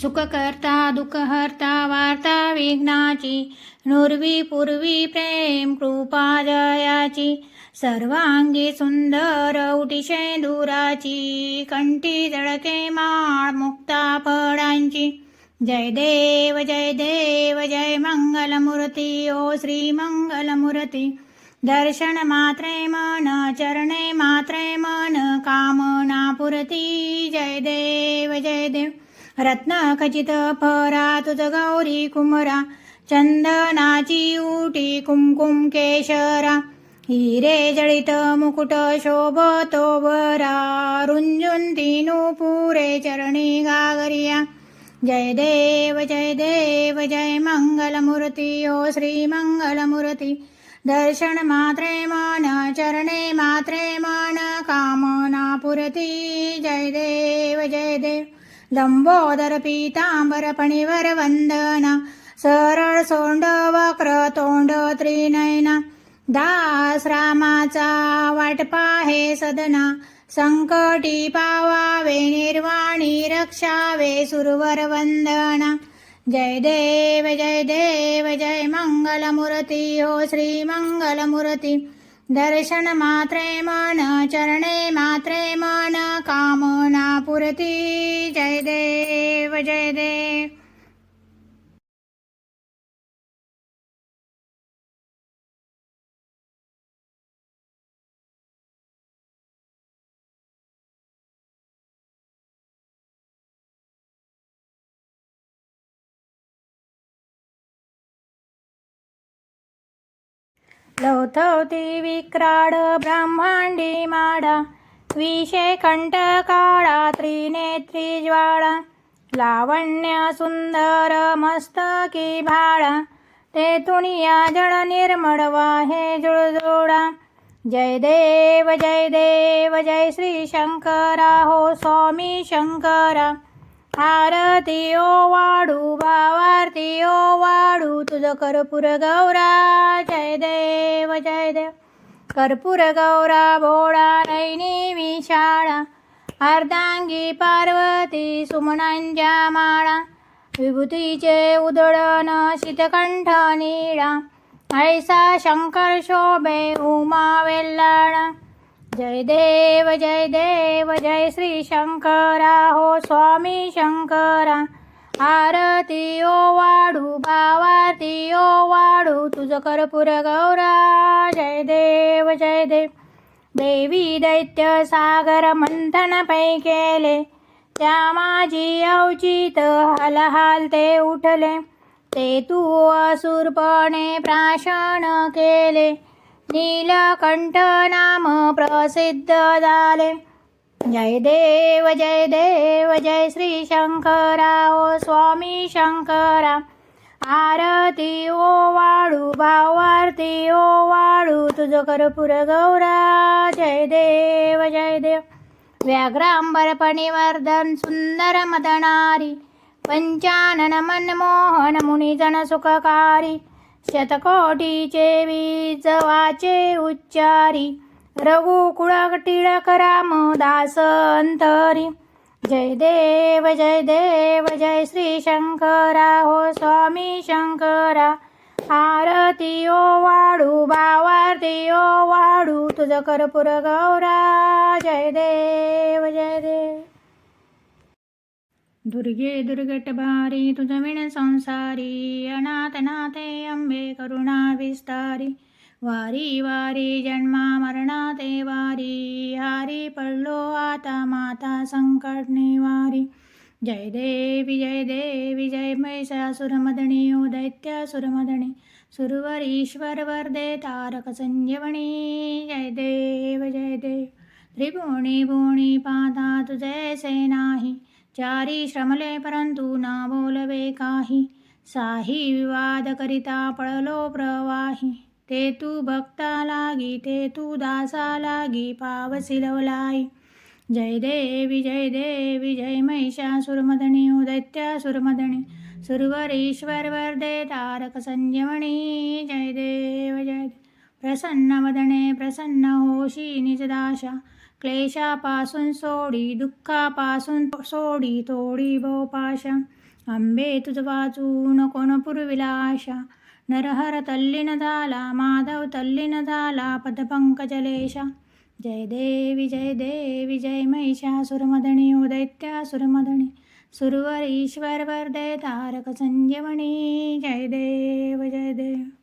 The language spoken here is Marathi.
सुखकर्ता दुःखहर्ता वार्ता विघ्नाची नुर्वी पूर्वी प्रेम कृपा जयाची सर्वांगी सुंदर उटिशय दुराची कंठी जळके माळ मुक्ता फळांची. जय देव जय देव जय मंगलमूर्ती ओ श्री मंगलमूर्ती. दर्शन मात्रे मन चरणे मात्रे मन कामना पुरती जय देव जय देव. रत्नाखचित फरा तुझ गौरी कुमरा चंदनाची उटी कुमकुम केशरा हिरे जळित मुकुट शोभतो बरा रुंजुन पुरे चरणी गागरिया जय देव जय देव जय मंगलमूर्ती ओ श्री मंगलमूर्ती। दर्शन मात्रे मन चरणे मात्रे मन कामना पुरती जय देव जय देव। लंबोदर पीतांबरपणिवर वंदना सरळ सोंड वक्र तोंड त्रिनयना दास रामाचा वाटपा हे सदना संकटी पावावे निर्वाणी रक्षावे सुरवर वंदना जय देव जय देव जय मंगलमूर्ती हो श्री मंगलमूर्ती दर्शन मात्रे मन चरणे मात्रे मन कामना पुरती जय देव जय देव। लवथवती विक्राड ब्रह्मांडी माडा विषे कंठ काळा त्रिनेत्री ज्वाळा लावण्य सुंदर मस्तकी भाळा ते तुनिया जळ निर्मळ वाहे जुळजुळा जय देव जय देव जय श्री शंकरा हो स्वामी शंकरा. आरती ओ वाडू भावारती ओ वाडू तुझं कर्पूर गौरा जय देव. जय देव कर्पूर गौरा भोळा नैनी विशाळा। अर्धांगी पार्वती सुमनांच्या माळा। विभूतीचे उदळन शीतकंठ निळा। ऐसा शंकर शोभे उमा वेल्लाळा। जय देव जय देव जय श्री शंकरा। हो स्वामी शंकरा। आरती ओ वाडू भावारती ओ वाडू तुझं कर्पूर गौरा जय देव जय देव. देवी दैत्य सागर मंथन पै केले त्या माझी अवचित हलहाल ते उठले. ते तू असुरपणे प्राशन केले नीलकंठ नाम प्रसिद्ध झाले. जय देव जय देव जय श्री शंकरा ओ स्वामी शंकरा. आरती ओ वाळू भावारती ओ वाळू तुझं कर्पूर गौरा. जय देव जय देव. व्याघ्रांबरपणी वर्धन सुंदर मदनारी. पंचानन मनमोहन मुनिजन सुखकारी. शतकोटीचे वीज वाचे उच्चारी. रघुकुळ टिळक रामदास अंतरी जय देव जय देव जय श्री शंकरा. हो स्वामी शंकरा. आरती ओ वाडू भावारती ओ वाडू. तुझ कर्पूर गौरा. जय देव जय देव. दुर्गे दुर्गटभारी तुझ विण संसारी. अनाथ नाथे अंबे करुणा विस्तारी. वारी वारी जन्मा मरणाते वारी हारी पडलो आता माता संकट निवारी जय देवी जय देवी जय महिषासुरमदणी ओ दैत्यासुरमदणी सुरवर ईश्वर वरदे तारक संजीवनी जय देव जय देव त्रिभुवनी भुवनी पाता तुझैसे नाही चारी श्रमले परंतु ना बोलवे काही साही विवाद करिता पळलो प्रवाही ते तू भक्ता लागी ते तू दासा लागी पावसिलवलाई जय देवी जय देवी जय महिषासुरमदणी ओ दैत्यासुरमदणी सुरवर ईश्वर वरदे तारक संजीवनी जय देव जय देव प्रसन्न वदने प्रसन्न होशी निजदाशा क्लेशापासून सोडी दुःखापासून सोडी तोडी भोपाशा आंबे तुझ वाचून कोण पुरविला नरहर तल्लीन झाला माधव तल्लीन झाला पदपंकजलेशा जय देवी जय देवी जय महिषासुरमदणी ओ दैत्यासुरमदणी सुरवर ईश्वर वरदे तारक संजीवनी जय देव जय देव